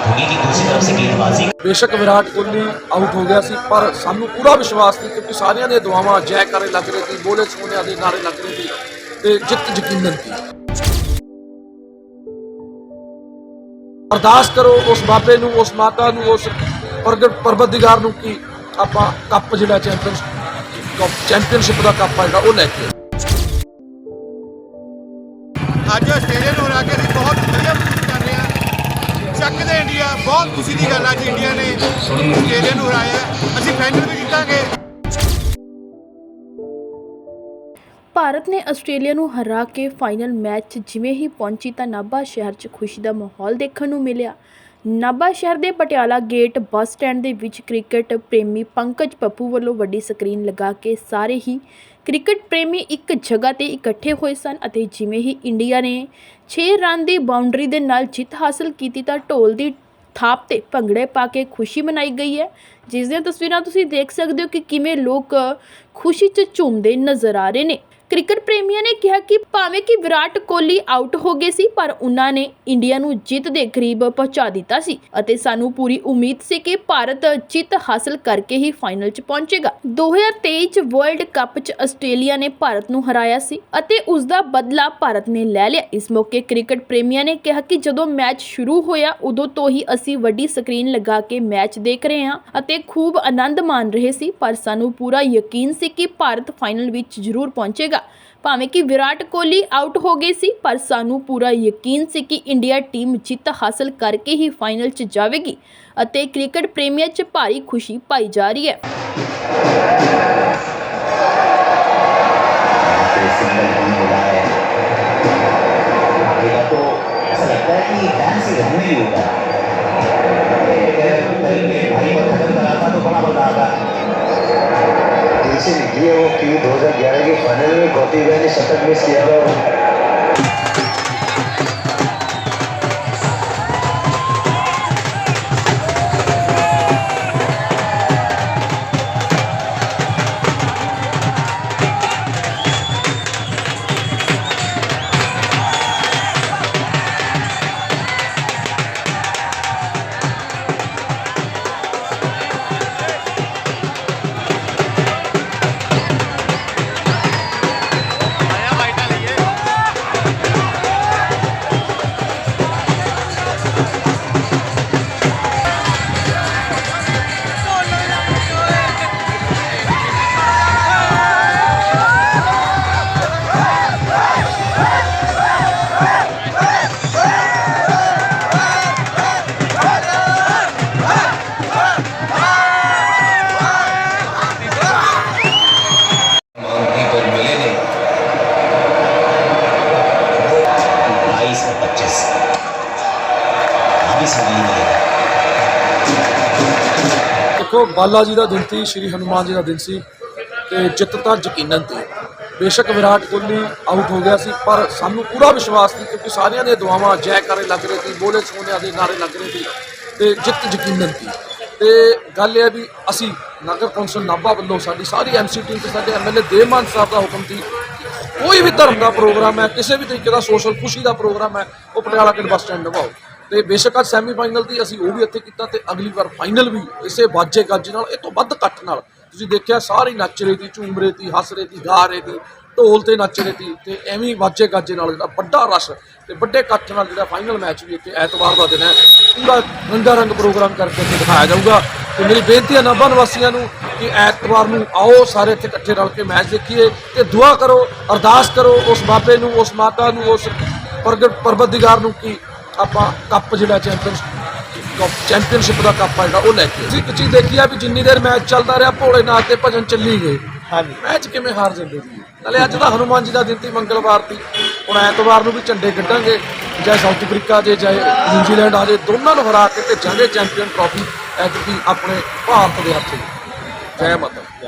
शुरुआत होगी कि दूसरी तरफ से गेंदबाजी ਬੇਸ਼ੱਕ ਵਿਰਾਟ ਕੋਹਲੀ ਆਊਟ ਹੋ ਗਿਆ ਸੀ ਪਰ ਸਾਨੂੰ ਪੂਰਾ ਵਿਸ਼ਵਾਸ ਸੀ ਕਿਉਂਕਿ ਸਾਰਿਆਂ ਦੀਆਂ ਦੁਆਵਾਂ ਜੈ ਕਰੇ ਲੱਗ ਰਹੇ ਸੀ ਬੋਲੇ ਸੋਨਿਆ ਦੇ ਨਾਰੇ ਲੱਗ ਰਹੇ ਸੀ ਤੇ ਜਿੱਤ ਯਕੀਨਨ ਸੀ ਅਰਦਾਸ ਕਰੋ ਉਸ ਬਾਬੇ ਨੂੰ ਉਸ ਮਾਤਾ ਨੂੰ ਉਸ ਪ੍ਰਗਟ ਪਰਬਤਿਗਾਰ ਨੂੰ ਕਿ ਆਪਾਂ ਕੱਪ ਜਿਹੜਾ ਚੈਂਪੀਅਨਸ਼ਿਪ ਚੈਂਪੀਅਨਸ਼ਿਪ ਦਾ ਕੱਪ ਆ ਜਿਹੜਾ ਉਹ ਲੈ ਕੇ ਆਈਏ। ਅੱਜ ਆਸਟ੍ਰੇਲੀਆ ਨੂੰ ਹਰਾ ਕੇ ਹਾਂ ਚੱਕਦੇ ਇੰਡੀਆ ਬਹੁਤ ਖੁਸ਼ੀ ਦੀ ਗੱਲ ਆ ਅੱਜ ਇੰਡੀਆ ਨੇ ਆਸਟ੍ਰੇਲੀਆ ਨੂੰ ਹਰਾਇਆ। ਅਸੀਂ ਫਾਈਨਲ ਵੀ ਜਿੱਤਾਂਗੇ ਭਾਰਤ ਨੇ ਆਸਟ੍ਰੇਲੀਆ ਨੂੰ ਹਰਾ ਕੇ ਫਾਈਨਲ ਮੈਚ 'ਚ ਜਿਵੇਂ ਹੀ ਪਹੁੰਚੀ ਤਾਂ ਨਾਭਾ ਸ਼ਹਿਰ 'ਚ ਖੁਸ਼ੀ ਦਾ ਮਾਹੌਲ ਦੇਖਣ ਨੂੰ ਮਿਲਿਆ। ਨਾਭਾ ਸ਼ਹਿਰ ਦੇ ਪਟਿਆਲਾ ਗੇਟ ਬੱਸ ਸਟੈਂਡ ਦੇ ਵਿੱਚ ਕ੍ਰਿਕਟ ਪ੍ਰੇਮੀ ਪੰਕਜ ਪੱਪੂ ਵੱਲੋਂ ਵੱਡੀ ਸਕਰੀਨ ਲਗਾ ਕੇ ਸਾਰੇ ਹੀ ਕ੍ਰਿਕਟ ਪ੍ਰੇਮੀ ਇੱਕ ਜਗ੍ਹਾ ਤੇ ਇਕੱਠੇ ਹੋਏ ਸਨ ਅਤੇ ਜਿਵੇਂ ਹੀ ਇੰਡੀਆ ਨੇ 6 ਰਨ ਦੀ ਬਾਉਂਡਰੀ ਦੇ ਨਾਲ ਜਿੱਤ ਹਾਸਲ ਕੀਤੀ ਤਾਂ ਢੋਲ ਦੀ ਥਾਪ ਤੇ ਭੰਗੜੇ ਪਾ ਕੇ ਖੁਸ਼ੀ ਮਨਾਈ ਗਈ ਹੈ। ਜਿਸ ਦੀਆਂ ਤਸਵੀਰਾਂ ਤੁਸੀਂ ਦੇਖ ਸਕਦੇ ਹੋ ਕਿ ਕਿਵੇਂ ਲੋਕ ਖੁਸ਼ੀ 'ਚ ਝੂਮਦੇ ਨਜ਼ਰ ਆ ਰਹੇ ਨੇ। ਕ੍ਰਿਕਟ ਪ੍ਰੇਮੀਆਂ ਨੇ ਕਿਹਾ ਕਿ ਭਾਵੇਂ ਕਿ ਵਿਰਾਟ ਕੋਹਲੀ ਆਊਟ ਹੋ ਗਏ ਸੀ, ਪਰ ਉਹਨਾਂ ਨੇ ਇੰਡੀਆ ਨੂੰ ਜਿੱਤ ਦੇ ਕਰੀਬ ਪਹੁੰਚਾ ਦਿੱਤਾ ਸੀ ਅਤੇ ਸਾਨੂੰ ਪੂਰੀ ਉਮੀਦ ਸੀ ਕਿ ਭਾਰਤ ਜਿੱਤ ਹਾਸਲ ਕਰਕੇ ਹੀ ਫਾਈਨਲ 'ਚ ਪਹੁੰਚੇਗਾ। 2023 'ਚ ਵਰਲਡ ਕੱਪ 'ਚ ਆਸਟ੍ਰੇਲੀਆ ਨੇ ਭਾਰਤ ਨੂੰ ਹਰਾਇਆ ਸੀ ਅਤੇ ਉਸ ਦਾ ਬਦਲਾ ਭਾਰਤ ਨੇ ਲੈ ਲਿਆ। ਇਸ ਮੌਕੇ ਕ੍ਰਿਕਟ ਪ੍ਰੇਮੀਆਂ ਨੇ ਕਿਹਾ ਕਿ ਜਦੋਂ ਮੈਚ ਸ਼ੁਰੂ ਹੋਇਆ, ਉਦੋਂ ਤੋਂ ਹੀ ਅਸੀਂ ਵੱਡੀ ਸਕਰੀਨ ਲਗਾ ਕੇ ਮੈਚ ਦੇਖ ਰਹੇ ਹਾਂ ਅਤੇ ਖੂਬ ਆਨੰਦ ਮਾਣ ਰਹੇ ਸੀ, ਪਰ ਸਾਨੂੰ ਪੂਰਾ ਯਕੀਨ ਸੀ ਕਿ ਭਾਰਤ ਫਾਈਨਲ ਵਿੱਚ ਜ਼ਰੂਰ ਪਹੁੰਚੇਗਾ। ਭਾਵੇਂ ਕਿ ਵਿਰਾਟ ਕੋਹਲੀ ਆਊਟ ਹੋ ਗਏ ਸੀ, ਪਰ ਸਾਨੂੰ ਪੂਰਾ ਯਕੀਨ ਸੀ ਕਿ ਇੰਡੀਆ ਟੀਮ ਜਿੱਤ ਹਾਸਲ ਕਰਕੇ ਹੀ ਫਾਈਨਲ 'ਚ ਜਾਵੇਗੀ ਅਤੇ ਕ੍ਰਿਕਟ ਪ੍ਰੇਮੀਆਂ 'ਚ ਭਾਰੀ ਖੁਸ਼ੀ ਪਾਈ ਜਾ ਰਹੀ ਹੈ। निकली है वो कि 2011 के फाइनल में गौती भाई ने शतक मिस किया था ਦੇਖੋ, ਬਾਲਾ ਜੀ ਦਾ ਦਿਨ ਸੀ, ਸ਼੍ਰੀ ਹਨੂਮਾਨ ਜੀ ਦਾ ਦਿਨ ਸੀ ਤੇ ਜਿੱਤ ਤਾਂ ਯਕੀਨਨ ਸੀ ਬੇਸ਼ੱਕ ਵਿਰਾਟ ਕੋਹਲੀ ਆਊਟ ਹੋ ਗਿਆ ਸੀ, ਪਰ ਸਾਨੂੰ ਪੂਰਾ ਵਿਸ਼ਵਾਸ ਸੀ, ਕਿਉਂਕਿ ਸਾਰਿਆਂ ਦੀਆਂ ਦੁਆਵਾਂ ਜੈ ਕਰੇ ਲੱਗ ਰਹੇ ਸੀ, ਬੋਲੇ ਸੋਨਿਆ ਦੇ ਨਾਰੇ ਲੱਗ ਰਹੇ ਸੀ ਤੇ ਜਿੱਤ ਯਕੀਨਨ ਸੀ। ਤੇ ਗੱਲ ਇਹ ਵੀ ਅਸੀਂ ਨਗਰ ਕੌਂਸਲ ਨਾਭਾ ਵੱਲੋਂ ਸਾਡੀ ਸਾਰੀ ਐਮਸੀ ਟੀਮ ਤੇ ਸਾਡੇ ਐਮਐਲਏ ਦੇਵਮਾਨ ਸਾਹਿਬ ਦਾ ਹੁਕਮ ਸੀ ਕੋਈ ਵੀ ਧਰਮ ਦਾ ਪ੍ਰੋਗਰਾਮ ਹੈ, ਕਿਸੇ ਵੀ ਤਰੀਕੇ ਦਾ ਸੋਸ਼ਲ ਖੁਸ਼ੀ ਦਾ ਪ੍ਰੋਗਰਾਮ ਹੈ, ਉਹ ਪਟਿਆਲਾ ਕੇ ਬੱਸ ਸਟੈਂਡ ਨਿਭਾਓ ਤੇ ਬੇਸ਼ੱਕ ਅੱਜ ਸੈਮੀਫਾਈਨਲ ਦੀ ਅਸੀਂ ਉਹ ਵੀ ਇੱਥੇ ਕੀਤਾ ਤੇ ਅਗਲੀ ਵਾਰ ਫਾਈਨਲ ਵੀ ਇਸੇ ਬਾਜੇ ਗੱਜ ਨਾਲ, ਇਹ ਤੋਂ ਵੱਧ ਇਕੱਠ ਨਾਲ। ਤੁਸੀਂ ਦੇਖਿਆ ਸਾਰੇ ਨੱਚ ਰਹੇ ਸੀ ਝੂਮ ਰਹੇ ਸੀ ਹੱਸ ਰਹੇ ਸੀ ਗਾ ਰਹੇ ਸੀ ਢੋਲ ਤੇ ਨੱਚ ਰਹੇ ਸੀ ਤੇ ਐਵੇਂ ਵਾਜੇ ਗਾਜੇ ਨਾਲ ਜਿਹੜਾ ਵੱਡਾ ਰਸ਼ ਤੇ ਵੱਡੇ ਇਕੱਠ ਨਾਲ ਜਿਹੜਾ ਫਾਈਨਲ ਮੈਚ ਵੀ ਇੱਥੇ ਐਤਵਾਰ ਦਾ ਦਿਨ ਹੈ। ਪੂਰਾ ਰੰਗਾ ਰੰਗ ਪ੍ਰੋਗਰਾਮ ਕਰਕੇ ਇੱਥੇ ਦਿਖਾਇਆ ਜਾਊਗਾ। ਤੇ ਮੇਰੀ ਬੇਨਤੀ ਹੈ ਨਾਭਾ ਨਿਵਾਸੀਆਂ ਨੂੰ ਕਿ ਐਤਵਾਰ ਨੂੰ ਆਓ, ਸਾਰੇ ਇੱਥੇ ਇਕੱਠੇ ਰਲ ਕੇ ਮੈਚ ਦੇਖੀਏ ਤੇ ਦੁਆ ਕਰੋ, ਅਰਦਾਸ ਕਰੋ ਉਸ ਬਾਬੇ ਨੂੰ, ਉਸ ਮਾਤਾ ਨੂੰ, ਉਸ ਪ੍ਰਗਟ ਪਰਬਤਿਗਾਰ ਨੂੰ ਕਿ ਆਪਾਂ ਕੱਪ ਜਿਹੜਾ ਚੈਂਪੀਅਨਸ਼ਿਪ ਚੈਂਪੀਅਨਸ਼ਿਪ ਦਾ ਕੱਪ ਆ ਜਿਹੜਾ ਉਹ ਲੈ ਕੇ। ਇੱਕ ਚੀਜ਼ ਦੇਖੀ ਆ ਵੀ ਜਿੰਨੀ ਦੇਰ ਮੈਚ ਚੱਲਦਾ ਰਿਹਾ ਭੋਲੇਨਾਥ ਤੇ ਭਜਨ ਚੱਲੀ ਗਏ ਹਾਂਜੀ ਮੈਚ ਕਿਵੇਂ ਹਾਰ ਜਾਂਦੇ ਸੀ ਨਾਲੇ ਅੱਜ ਦਾ ਹਨੂਮਾਨ ਜੀ ਦਾ ਦਿਨ ਸੀ ਮੰਗਲਵਾਰ ਸੀ ਹੁਣ ਐਤਵਾਰ ਨੂੰ ਵੀ ਝੰਡੇ ਕੱਢਾਂਗੇ ਚਾਹੇ ਸਾਊਥ ਅਫਰੀਕਾ ਜੇ ਚਾਹੇ ਨਿਊਜ਼ੀਲੈਂਡ ਆ ਜੇ ਦੋਨਾਂ ਨੂੰ ਹਰਾ ਕੇ ਭੇਜਾਂਗੇ ਚੈਂਪੀਅਨ ਟਰਾਫੀ ਐਤਕੀ ਆਪਣੇ ਭਾਰਤ ਦੇ ਹੱਥ। ਜੈ ਮਾਤਾ ਦੀ।